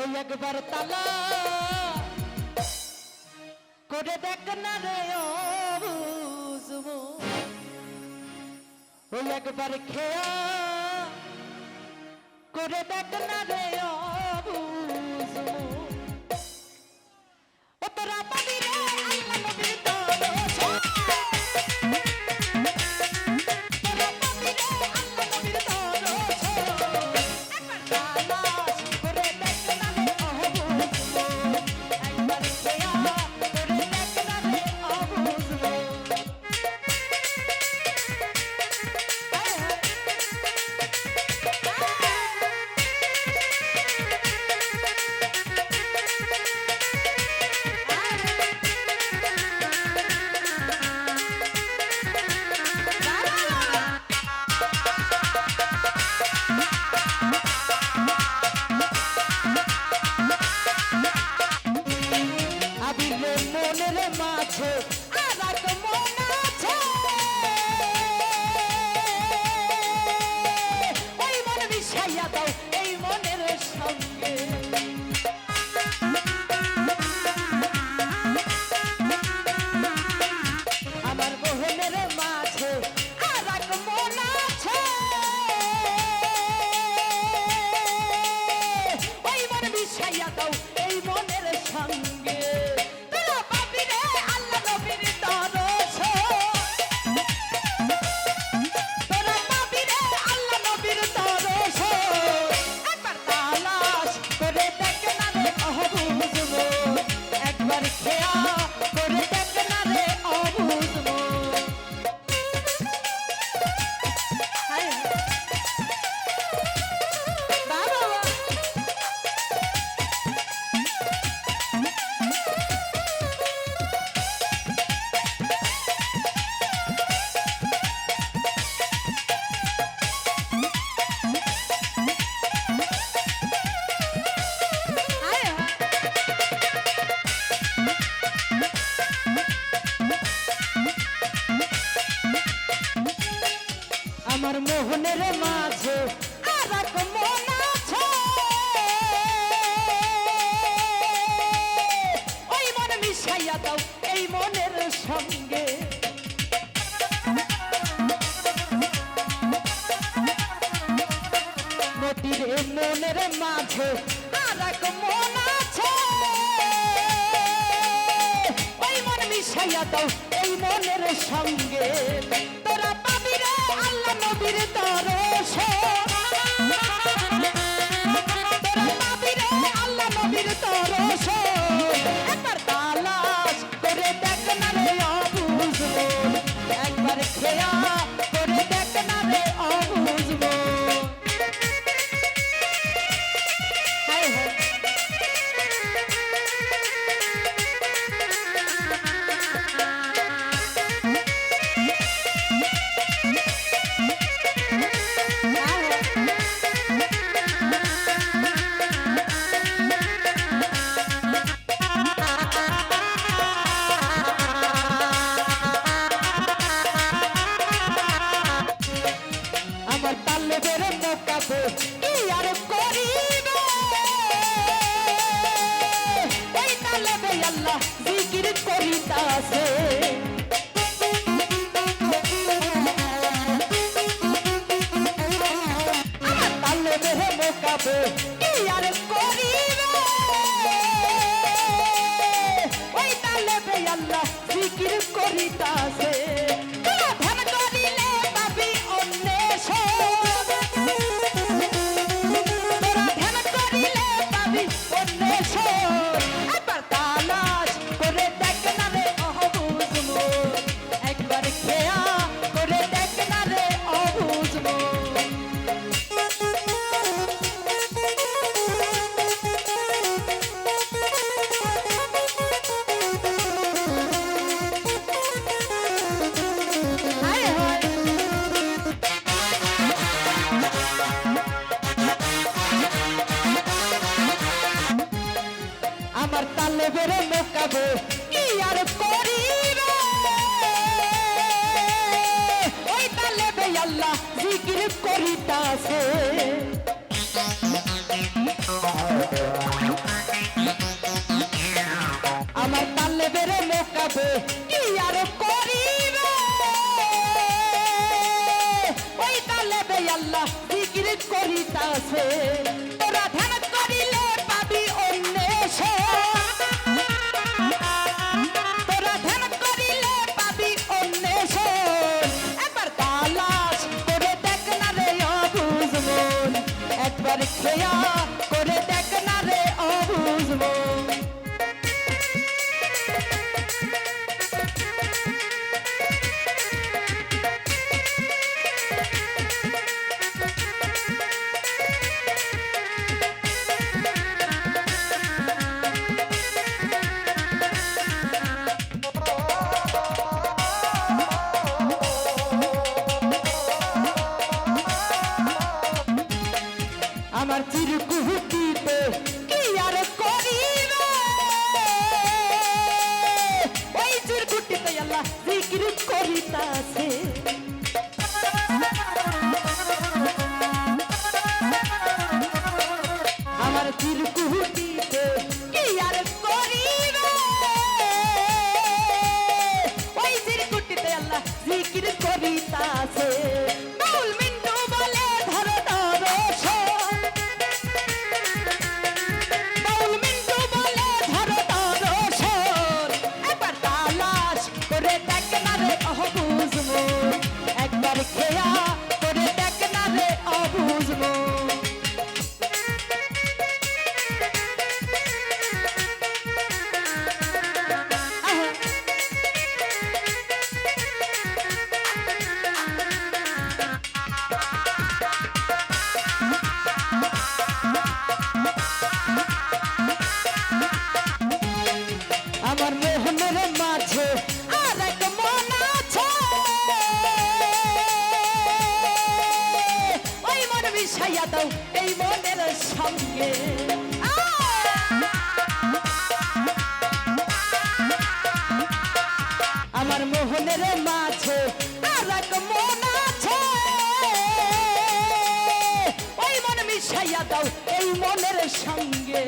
ওই একবার তালা করে দেখ না রে বুঝব ওই একবার খেয়া করে দেখ না রে বুঝব মনের মাঝে আর এক মন আছে। ওই মন মিশাইয়া দাও, এই মনের সঙ্গে। তোরা পাবি রে আল্লাহ নবীর দরশ জিকির করিতাছে। জিকির করিতাছে। আমার তালে বেড়ে মোকাবে, কি আর করিবে? ওই তালে বে আল্লাহ জিকির করিতাছে। আমার চিরকুহুকিতে কি আর করিব? ওই চিরকুটিতে আল্লাহ জিকির করিতাছে। আমার চিরকু কাটাও এই মনের সঙ্গে।